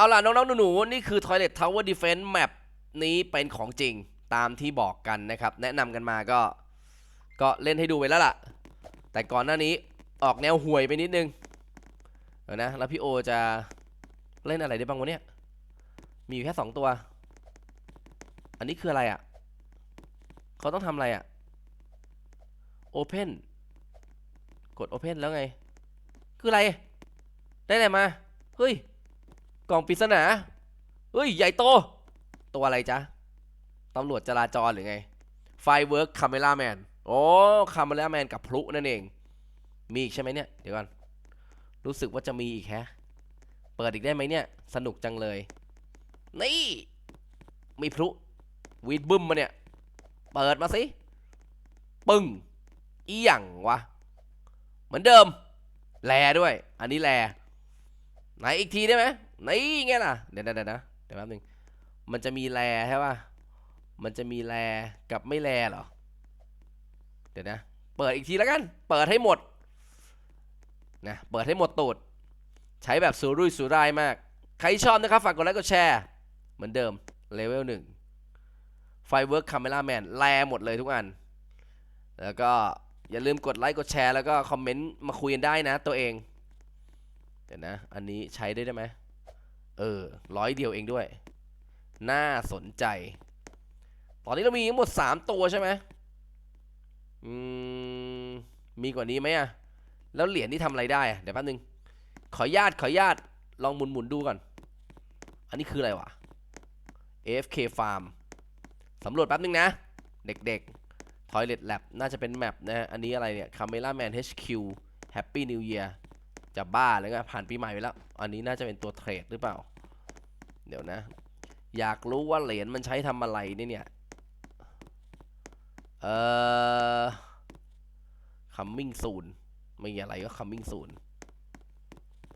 เอาล่ะน้องๆหนูๆนี่คือ Toilet Tower Defense Map นี้เป็นของจริงตามที่บอกกันนะครับ แนะนำกันมาก็ ก็เล่นให้ดูไปแล้วล่ะ แต่ก่อนหน้านี้ออกแนวห่วยไปนิดนึงเดี๋ยวนะ แล้วพี่โอจะเล่นอะไรได้บ้างวะเนี่ย มีอยู่แค่สองตัว อันนี้คืออะไรอะ่ะ เขาต้องทำอะไรอะ่ะ Open กด Open แล้วไง คืออะไร ได้อะไรมา เฮ้ย กล่องปริศนาเฮ้ย ใหญ่โต ตัวอะไรจ๊ะ ตำรวจจราจรหรือไง Firework Cameraman โอ้ Cameraman กับพลุนั่นเอง มีอีกใช่ไหมเนี่ย เดี๋ยวก่อน รู้สึกว่าจะมีอีกแฮะ เปิดอีกได้ไหมเนี่ย สนุกจังเลย นี่ มีพลุวีดบึ้มมาเนี่ย เปิดมาสิ ปึ้ง อีหยังวะ เหมือนเดิม แลด้วย อันนี้แล ไหนอีกทีได้ไหม นี่ไงล่ะเดี๋ยวเดี๋ยวเดี๋ยวนะเดี๋ยวแป๊บนึง มันจะมีแลใช่ป่ะ มันจะมีแลกับไม่แลเหรอ เดี๋ยวนะ เปิดอีกทีแล้วกัน เปิดให้หมด นะ เปิดให้หมดตูด ใช้แบบสุรุ่ยสุร่ายมาก ใครชอบนะครับ ฝากกดไลค์กดแชร์ เหมือนเดิม เลเวลหนึ่งไฟเวิร์กคาเมล่าแมนแลหมดเลยทุกอัน แล้วก็อย่าลืมกดไลค์กดแชร์แล้วก็คอมเมนต์มาคุยกันได้นะตัวเอง เดี๋ยวนะ อันนี้ใช้ได้ได้ไหม เออร้อยเดียวเองด้วย น่าสนใจ ตอนนี้เรามีทั้งหมด 3 ตัวใช่ไหมอืม มีกว่านี้ไหมอะแล้วเหรียญที่ทำอะไรได้อะเดี๋ยวแป๊บนึง ขออนุญาตขออนุญาตลองหมุนหมุนดูก่อน อันนี้คืออะไรวะ AFK Farm สำรวจแป๊บนึงนะ เด็กๆ Toilet Lab น่าจะเป็นแมปนะอันนี้อะไรเนี่ย Camera Man HQ Happy New Year จะบ้าแล้วไงผ่านปีใหม่ไปแล้ว อันนี้น่าจะเป็นตัวเทรดหรือเปล่า เดี๋ยวนะ อยากรู้ว่าเหรียญมันใช้ทำอะไรนี่เนี่ย เอ่อ coming soon ไม่มีอะไรก็ coming soon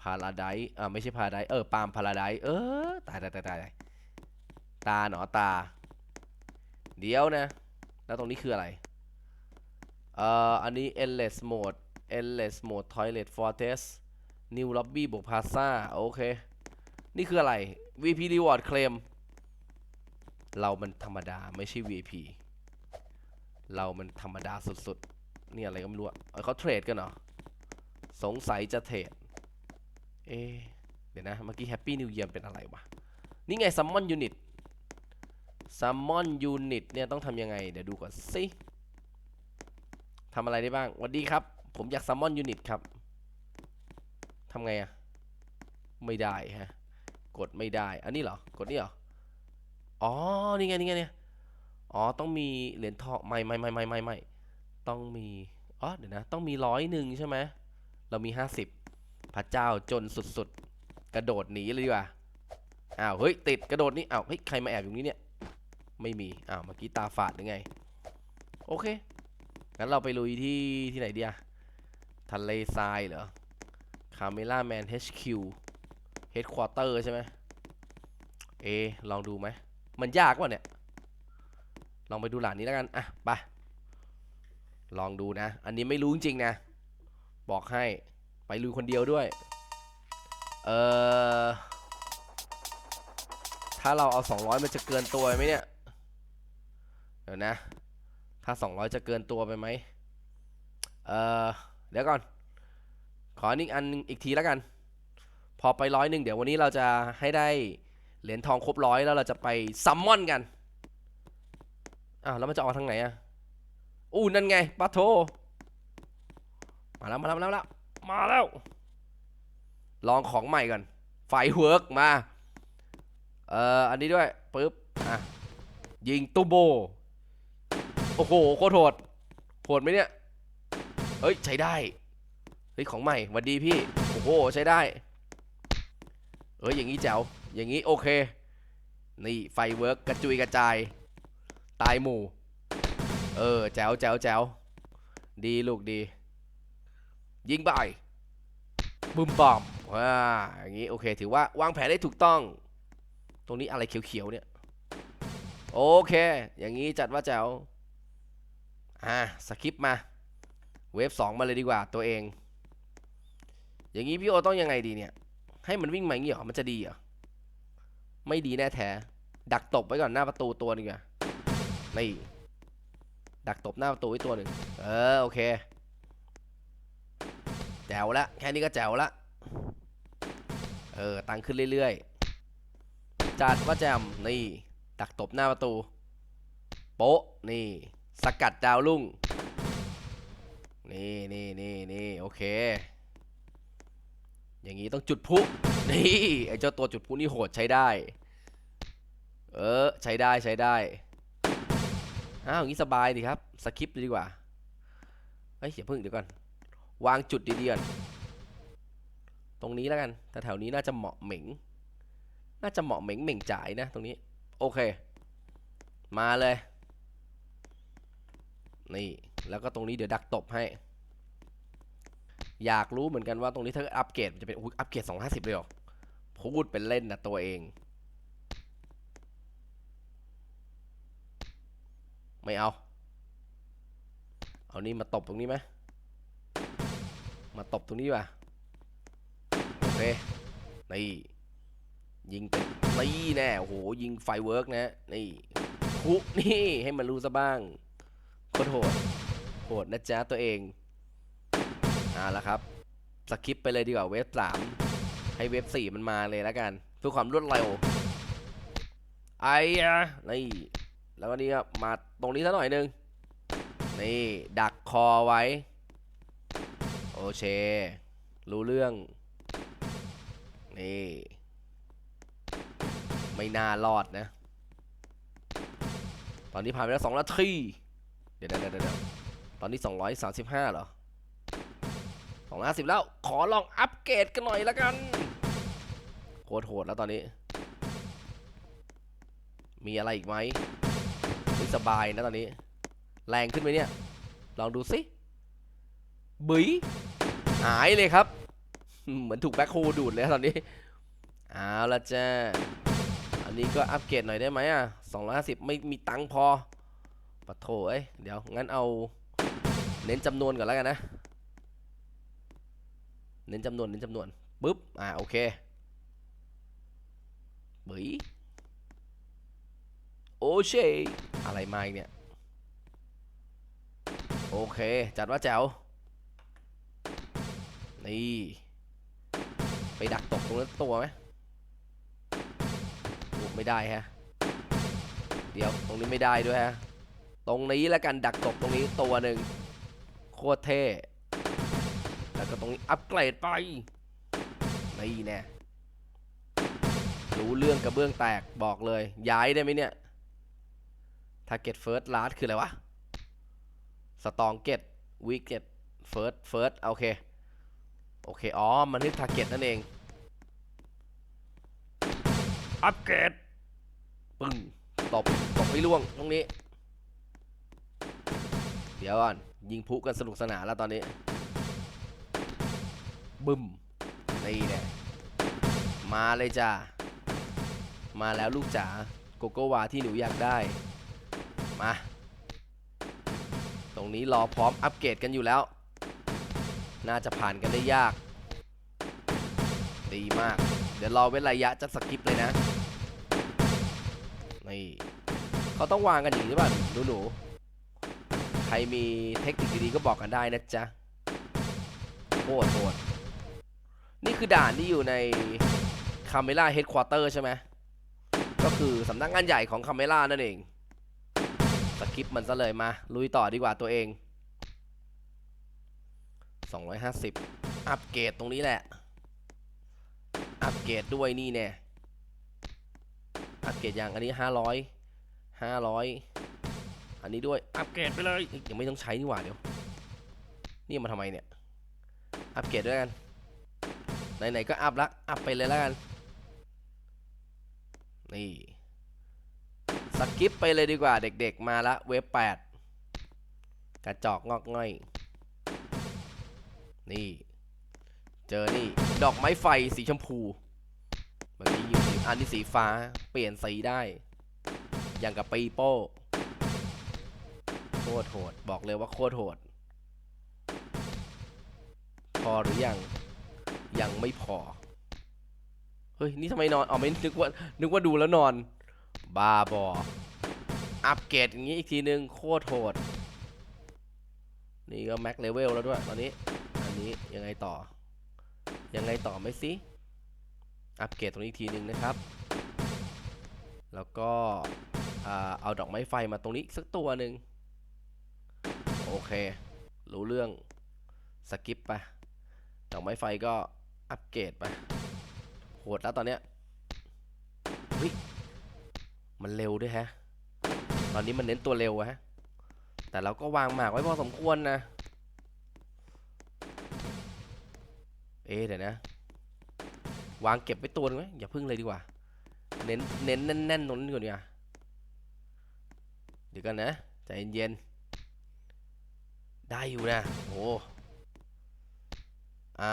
พาราไดอ่าไม่ใช่พาราไดเออปาล์มพาราไดเออตายตายตายตายตาหนอตา เดี๋ยวนะ แล้วตรงนี้คืออะไร เอ่อ อันนี้ endless mode endless mode toilet fortress new lobby บวก plaza โอเค นี่คืออะไร VP reward claim เรามันธรรมดาไม่ใช่ VIP เรามันธรรมดาสุดๆ นี่อะไรก็ไม่รู้อะเเขาเทรดกันเหรอ สงสัยจะเทรด เอะเดี๋ยวนะ เมื่อกี้ Happy New Year เป็นอะไรวะ นี่ไง Summon Unit Summon Unit เนี่ยต้องทำยังไง เดี๋ยวดูก่อนสิทำอะไรได้บ้างสวัสดีครับ ผมอยาก Summon Unit ครับทำไงอะไม่ได้ฮะ กดไม่ได้ อันนี้เหรอ กดนี่เหรอ อ๋อ นี่ไง นี่ไงเนี่ย อ๋อ ต้องมีเหรียญทอง ไม่ไม่ไม่ไม่ไม่ไม่ต้องมี อ๋อ เดี๋ยวนะ ต้องมีร้อยหนึ่งใช่ไหม เรามีห้าสิบพระเจ้าจนสุดๆ กระโดดหนีเลยดีกว่า อ้าว เฮ้ย ติดกระโดดนี่ อ้าว เฮ้ย ใครมาแอบอยู่นี้เนี่ย ไม่มี อ้าว เมื่อกี้ตาฝาดหรือไง โอเค งั้นเราไปลุยที่ที่ไหนดีอะทะเลทรายเหรอ คาเมล่าแมน HQ Headquarter ใช่ไหมเอ ลองดูไหม มันยากกว่าเนี่ย ลองไปดูหลานนี้แล้วกัน อะ ไป ลองดูนะ อันนี้ไม่รู้จริงๆนะ บอกให้ ไปลุยคนเดียวด้วย เออถ้าเราเอา 200 มันจะเกินตัวไหมเนี่ย เดี๋ยวนะ ถ้า 200 จะเกินตัวไปไหม เออเดี๋ยวก่อน ขออีกอันอีกทีแล้วกัน อไปร้อยหนึ่งเดี๋ยววันนี้เราจะให้ได้เหรียญทองครบร้อยแล้วเราจะไปซัมมอนกันอ้าวแล้วมันจะออกทางไหนอะอู้นั่นไงปะโทมาแล้วมาแล้วมาแล้วมาแล้ว ลองของใหม่ก่อนไฟเวิร์กมา เอ่อ อันนี้ด้วยปึ๊บ อะ ยิงตูโบ โอ้โหโคตรโหด โหดไหมเนี่ย เฮ้ย ใช้ได้ เฮ้ย ของใหม่หวัดดีพี่ โอ้โห ใช้ได้ เอ้ยอย่างนี้แจ๋วอย่างนี้โอเค นี่ไฟเวิร์กกระจุยกระจาย ตายหมู่ เออแจ๋วแจ๋วแจ๋วดีลูกดี ยิงไปบึมบอมว้าอย่างนี้โอเค ถือว่าวางแผนได้ถูกต้อง ตรงนี้อะไรเขียวๆเนี่ยโอเค อย่างนี้จัดว่าแจ๋วอ่าสคริปต์มาเวฟสองมาเลยดีกว่าตัวเอง อย่างนี้พี่โอต้องยังไงดีเนี่ย ให้มันวิ่งมาอย่างนี้เหรอ มันจะดีเหรอ ไม่ดีแน่แท้ ดักตบไว้ก่อนหน้าประตูตัวหนึงอะนี่ ดักตบหน้าประตูไว้ตัวหนึ่ง เออโอเค แจ๋วละ แค่นี้ก็แจ๋วละ เออ ตังขึ้นเรื่อยๆ จัดว่าแจมนี่ ดักตบหน้าประตู โป๊ะ นี่ สกัดดาวรุ่ง นี่นี่นี่นี่โอเค อย่างนี้ต้องจุดพลุนี่ไอ้เจ้าตัวจุดพลุนี่โหดใช้ได้ เออใช้ได้ใช้ได้อ้าวอย่างนี้สบายดีครับสคริปเลยดีกว่าเฮ้ยอย่าเพิ่งเดี๋ยวก่อนวางจุดดีๆก่อนตรงนี้แล้วกันแต่แถวนี้น่าจะเหมาะเหม่งน่าจะเหมาะเหม่งเหม่งจ่ายนะ ตรงนี้โอเค มาเลยนี่แล้วก็ตรงนี้เดี๋ยวดักตบให้ อยากรู้เหมือนกันว่าตรงนี้ถ้าอัปเกรดมันจะเป็นอูอัปเกรด250เลยหรอพูดเป็นเล่นนะตัวเอง ไม่เอา เอานี่มาตบตรงนี้ไหมมาตบตรงนี้ดีกว่ะโอเคนี่ยิงเป็นนี่แน่โอ้โหยิงไฟเวิร์กนะนี่คุนี่ให้มันรู้ซะบ้างโคตรโหดโหดนะจ๊ะตัวเอง เอาละครับสคิปไปเลยดีกว่าเวฟสามให้เวฟสี่มันมาเลยแล้วกันเพื่อความรวดเร็วไอ้อะนี่แล้วก็นี่ก็มาตรงนี้สักหน่อยหนึงนี่ดักคอไว้ โอเค รู้เรื่อง นี่ ไม่น่ารอดนะ ตอนนี้ผ่านไปแล้วสองนาทีเดี๋ยวเดี๋ยวเดี๋ยวตอนนี้สองร้อยสามสิบห้าเหรอ สองร้อยสิบแล้ว ขอลองอัปเกรดกันหน่อยละกันโคตรโหดแล้วตอนนี้ มีอะไรอีกไหมอุ๊ยสบายนะตอนนี้ แรงขึ้นไหมเนี่ย ลองดูสิบุ๋ยหายเลยครับ เหมือนถูกแบ็คโฮดูดเลยตอนนี้เอาละจ้าอันนี้ก็อัปเกรดหน่อยได้ไหมอะ250 ไม่มีตังค์พอปะโถเอ้ยเดี๋ยว งั้นเอาเน้นจำนวนก่อนแล้วกันนะ เน้นจำนวนเน้นจำนวนปึ๊บอ่าโอเคบุ๋ยโอเชอะไรมาอีกเนี่ย โอเค จัดว่าแจ๋วนี่ ไปดักตกตรงนั้นตัวไหมไม่ได้ฮะ เดี๋ยวตรงนี้ไม่ได้ด้วยฮะ ตรงนี้แล้วกันดักตกตรงนี้ตัวหนึ่งโคตรเท่ แล้วก็ตรงนี้อัปเกรดไปนี่แน่รู้เรื่องกระเบื้องแตกบอกเลย ย้ายได้ไหมเนี่ย Target First Last คืออะไรวะ Strong Get Weak Get First First โอเค โอเค อ๋อ มันคือ Target นั่นเอง อัปเกรดปึ้งตบตบไม่ล่วงตรงนี้ เดี๋ยวก่อน ยิงพุกันสนุกสนานแล้วตอนนี้ บึ้มนี่แน่มาเลยจ้ามาแล้วลูกจ๋าโกโกวาที่หนูอยากได้ มา ตรงนี้รอพร้อมอัปเกรดกันอยู่แล้ว น่าจะผ่านกันได้ยาก ดีมาก เดี๋ยวรอเว้นระยะจะสกิปเลยนะ นี่เขาต้องวางกันอย่างนี้หรือเปล่าหนูหนูใครมีเทคนิคดีๆก็บอกกันได้นะจ๊ะโคตรโหด นี่คือด่านที่อยู่ในคาเมล่าเฮดควอเตอร์ใช่ไหมก็คือสำนักงานใหญ่ของคาเมล่านั่นเองสกิปมันซะเลยมา ลุยต่อดีกว่าตัวเอง 250 อัปเกรดตรงนี้แหละ อัปเกรดด้วยนี่แน่อัปเกรดอย่างอันนี้ 500 500 อันนี้ด้วยอัปเกรดไปเลยเอ้ยยังไม่ต้องใช้นี่หว่าเดี๋ยว นี่มาทำไมเนี่ย อัปเกรดด้วยกัน ไหนๆก็อัพละอัพไปเลยแล้วกัน นี่สกิปไปเลยดีกว่าเด็กๆมาละเว็บแปดกระจอกงอกง่อย นี่ เจอนี่ ดอกไม้ไฟสีชมพูเมื่อกี้อยู่อันนี้สีฟ้าเปลี่ยนสีได้ อย่างกับปีโป้โคตรโหด บอกเลยว่าโคตรโหด พอหรือยัง ยังไม่พอ เฮ้ย นี่ทำไมนอนอ๋อไม่นึกว่า นึกว่าดูแล้วนอน บาบอ อัปเกรดอย่างนี้อีกทีนึง โคตรโหด นี่ก็แม็กเลเวลแล้วด้วย ตอนนี้ อันนี้ยังไงต่อ ยังไงต่อไหมสิ อัปเกรดตรงนี้อีกทีนึงนะครับ แล้วก็เอาดอกไม้ไฟมาตรงนี้อีกสักตัวหนึ่งโอเค รู้เรื่อง สกิปไปดอกไม้ไฟก็ อัปเกรดไปโหดแล้วตอนเนี้ยเฮ้ยมันเร็วด้วยฮะ ตอนนี้มันเน้นตัวเร็วฮะ แต่เราก็วางหมากไว้พอสมควรนะ เอ๊เดี๋ยวนะ วางเก็บไว้ตัวหนึงไหมอย่าพึ่งเลยดีกว่า เน้นเน้นแน่นๆตรงนี้ก่อนดีกว่าเดี๋ยวกันนะใจเย็นๆได้อยู่นะโอ้อ่า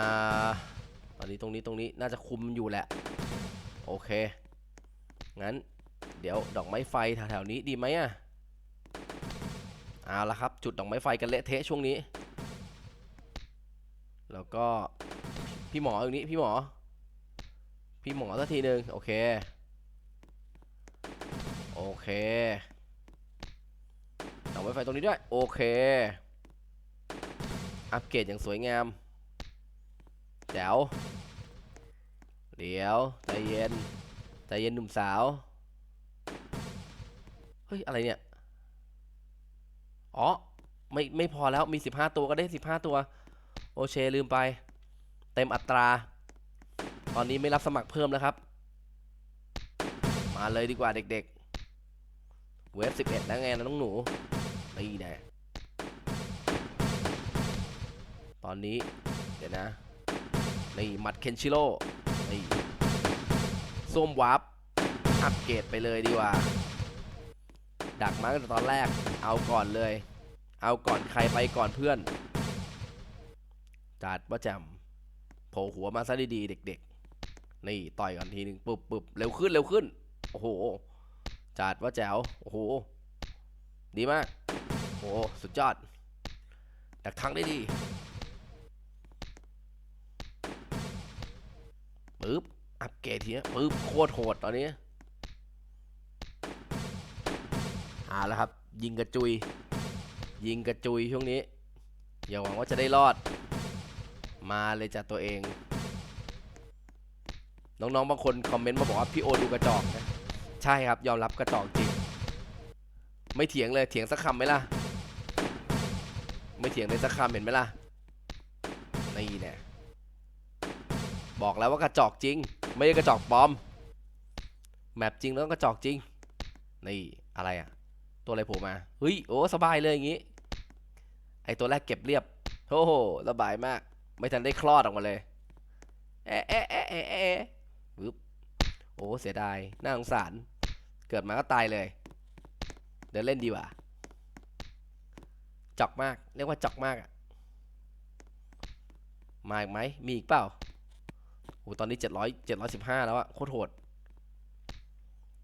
อนนี้ตรงนี้ตรงนี้น่าจะคุมอยู่แหละ โอเค งั้น เดี๋ยวดอกไม้ไฟแถวๆนี้ดีไหมอะเอาละครับ จุดดอกไม้ไฟกันเละเทะช่วงนี้ แล้วก็พี่หมออย่างนี้พี่หมอ พี่หมอสักทีหนึ่งโอเค โอเคดอกไม้ไฟตรงนี้ด้วย โอเค อัปเกรดอย่างสวยงามแจ๋ว เดี๋ยวใจเย็นใจเย็นหนุ่มสาว เฮ้ย อะไรเนี่ย อ๋อ ไม่ไม่พอแล้วมี 15 ตัวก็ได้ 15 ตัว โอเคลืมไป เต็มอัตรา ตอนนี้ไม่รับสมัครเพิ่มแล้วครับ มาเลยดีกว่าเด็กๆ เวฟ11 แล้วไงนะน้องหนูนี่น่ตอนนี้ เดี๋ยวนะ นี่ มัดเคนชิโร่ นี่ส้มวับอัปเกรดไปเลยดีกว่า ดักมาตั้งแต่ตอนแรก เอาก่อนเลย เอาก่อนใครไปก่อนเพื่อน จัดว่าจมโผล่หัวมาซะดีๆเด็ก ๆ นี่ต่อยก่อนทีหนึ่งปึ๊บปึ๊บเร็วขึ้นเร็วขึ้น โอ้โห จัดว่าแจ๋ว โอ้โห ดีมาก โอ้โห สุดยอด ดักทั้งได้ดี ปึ๊บ อัปเกรดทีนี้ปึ๊บ โคตรโหดตอนนี้เอาละครับ ยิงกระจุย ยิงกระจุยช่วงนี้ อย่าหวังว่าจะได้รอด มาเลยจ้ะตัวเอง น้องๆบางคนคอมเมนต์มาบอกว่าพี่โอดูกระจอกนะ ใช่ครับยอมรับกระจอกจริง ไม่เถียงเลยเถียงสักคำไหมล่ะ ไม่เถียงเลยสักคำเห็นไหมล่ะ นี่แน่ บอกแล้วว่ากระจอกจริง ไม่ใช่กระจอกปลอม แมปจริงแล้วกระจอกจริง นี่อะไรอะตัวอะไรโผล่มา เฮ้ย โอ้ สบายเลยอย่างงี้ ไอตัวแรกเก็บเรียบโอ้โหสบายมาก ไม่ทันได้คลอดออกมาเลยแอะแอะแอะแอะแอะปึ๊บโอ้ เสียดาย น่าสงสาร เกิดมาก็ตายเลย เดินเล่นดีกว่าจอกมาก เรียกว่าจอกมากอะมาอีกไหม มีอีกเปล่า โอ้ตอนนี้เจ็ดร้อยเจ็ดร้อยสิบห้าแล้วอะโคตรโหด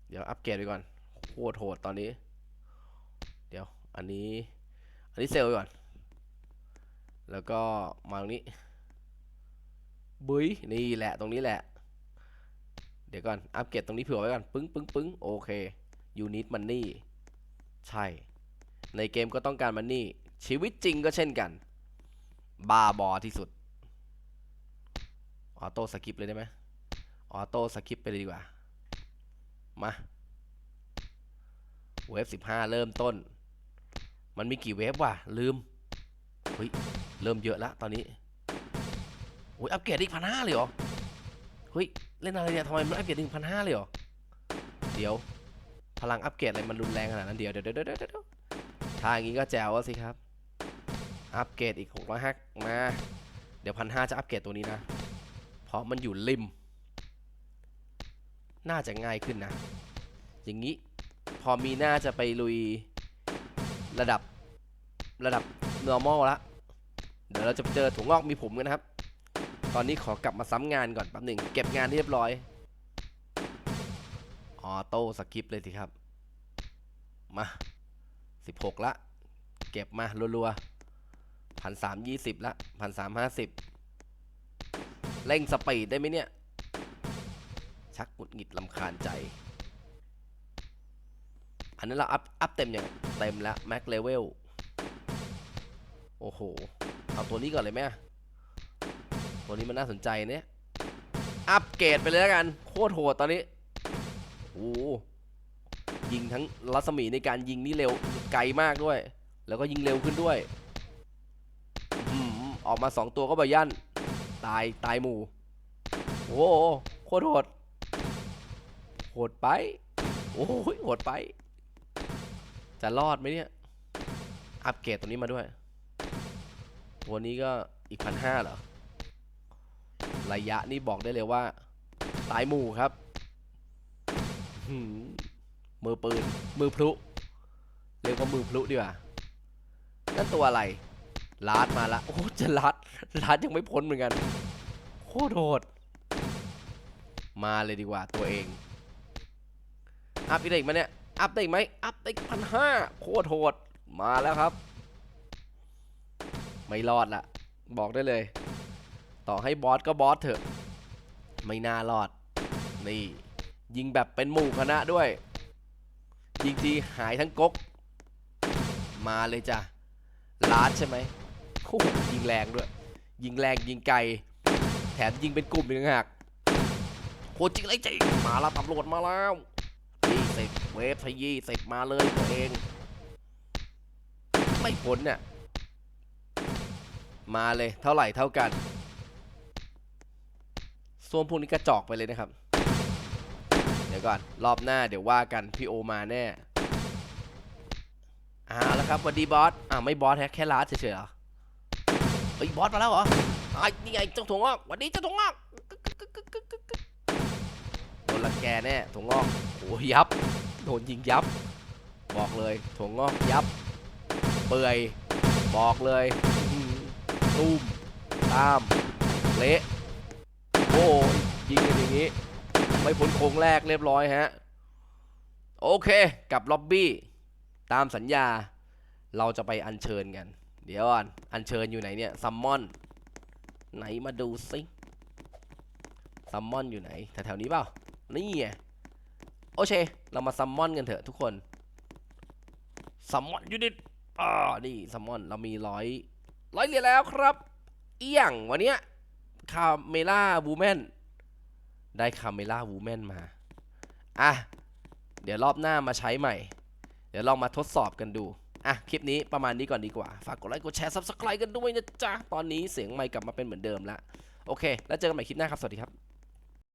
เดี๋ยวอัปเกรดไปก่อน โคตรโหดตอนนี้ เดี๋ยว อันนี้ อันนี้เซลล์ก่อน แล้วก็มาตรงนี้บุ้ยนี่แหละตรงนี้แหละ เดี๋ยวก่อน อัปเกรดตรงนี้เผื่อไว้ก่อน ปึ้งปึ้งปึ้งโอเคยูนิตมันนี่ ใช่ ในเกมก็ต้องการมันนี่ ชีวิตจริงก็เช่นกันบาบอที่สุด ออโต้สกิปเลยได้ไหมออโต้สกิปไปเลยดีกว่า มาเวฟสิบห้าเริ่มต้น มันมีกี่เวฟวะลืม เฮ้ย เริ่มเยอะแล้วตอนนี้โอ้ยอัปเกรดอีกพันห้าเลยเหรอ เฮ้ย เล่นอะไรเนี่ยทำไมมันอัปเกรดถึงพันห้าเลยเหรอ เดี๋ยว พลังอัปเกรดอะไรมันรุนแรงขนาดนั้นเดี๋ยวเดี๋ยวเดี๋ยวเดี๋ยวเดี๋ยวถ้าอย่างงี้ก็แจ๋วสิครับ อัปเกรดอีกหกร้อยฮักมา เดี๋ยวพันห้าจะอัปเกรดตัวนี้นะ เพราะมันอยู่ริม น่าจะง่ายขึ้นนะ อย่างนี้พอมีน่าจะไปลุยระดับระดับ normal ละ เดี๋ยวเราจะเจอถั่วงอกมีผมกันนะครับ ตอนนี้ขอกลับมาซ้ำงานก่อนแป๊บหนึ่งเก็บงานเรียบร้อยออโต้สกิปเลยสิครับ มา 16 ละ เก็บมารัวๆพันสามยี่สิบละพันสามห้าสิบ เร่งสปีดได้ไหมเนี่ย ชักหงุดหงิดลำคาญใจ อันนั้นเราอัพอัพเต็มอย่างเต็มแล้วแม็กเลเวลโอ้โห เอาตัวนี้ก่อนเลยไหมตัวนี้มันน่าสนใจเนี่ย อัปเกรดไปเลยแล้วกัน โคตรโหดตอนนี้ โอ้ยิงทั้งรัศมีในการยิงนี่เร็วไกลมากด้วย แล้วก็ยิงเร็วขึ้นด้วยออกมาสองตัวก็บายัน ตายตายหมู่โอ้โหโคตรโหดโหดไป โอ้โหโหดไป จะรอดไหมเนี่ย อัปเกรดตัวนี้มาด้วย ตัวนี้ก็อีกพันห้าเหรอ ระยะนี่บอกได้เลยว่า ตายหมู่ครับมมือปืน มือพลุ เรียกว่ามือพลุดีกว่านั่นตัวอะไร ลาดมาละโอ้จะลัดลาดยังไม่พ้นเหมือนกันโคตรโหดมาเลยดีกว่าตัวเอง อัพอีกได้อีกไหมเนี่ย อัพได้อีกไหมอัพได้พันห้าโคตรโหดมาแล้วครับ ไม่รอดละบอกได้เลย ต่อให้บอสก็บอสเถอะ ไม่น่ารอด นี่ ยิงแบบเป็นหมู่คณะด้วย ยิงทีหายทั้งก๊กมาเลยจ้ะลาดใช่ไหม โอ้ยิงแรงด้วย ยิงแรงยิงไกล แถมยิงเป็นกลุ่มอีกต่งหากโคตรจริงเลยจริงมาแล้วตำรวจมาแล้วยี่สิบเวฟทยี่สิบมาเลยตัวเอง ไม่พ้นเนี่ยมาเลยเท่าไหร่เท่ากันส่วนพวกนี้กระจอกไปเลยนะครับ เดี๋ยวก่อนรอบหน้าเดี๋ยวว่ากันพี่โอมาแน่เอ่าแล้วครับสวัสดีบอสอ่าไม่บอสแค่แค่ลาสเฉยๆเหรอ เฮ้ยบอสมาแล้วเหรอไอ้นี่ไงเจ้าถั่วงอกวันนี้เจ้าถั่วงอกโดนละแกแน่ถั่วงอกโอ้ยับโดนยิงยับ บอกเลยถั่วงอกยับ เปื่อยบอกเลยตุ้มตามเละโอ้ยยิงกันอย่างนี้ ไม่พ้นโค้งแรกเรียบร้อยฮะ โอเคกับล็อบบี้ ตามสัญญาเราจะไปอัญเชิญกัน เดี๋ยวก่อน อัญเชิญอยู่ไหนเนี่ย ซัมมอน ไหนมาดูสิซัมมอนอยู่ไหน แถวๆนี้เปล่า นี่ไง โอเค เรามาซัมมอนกันเถอะทุกคน ซัมมอนยูนิตอ่านี่ซัมมอน เรามีร้อยร้อยเหรียญแล้วครับ เอี่ยงวันเนี้ยคาเมล่าบูแมน ได้คาเมล่าวูแมนมา อะ เดี๋ยวรอบหน้ามาใช้ใหม่ เดี๋ยวลองมาทดสอบกันดู อะ คลิปนี้ประมาณนี้ก่อนดีกว่า ฝากกดไลค์ กดแชร์ ซับสไครต์กันด้วยนะจ๊ะ ตอนนี้เสียงไมค์กลับมาเป็นเหมือนเดิมแล้ว โอเค แล้วเจอกันใหม่คลิปหน้าครับ สวัสดีครับ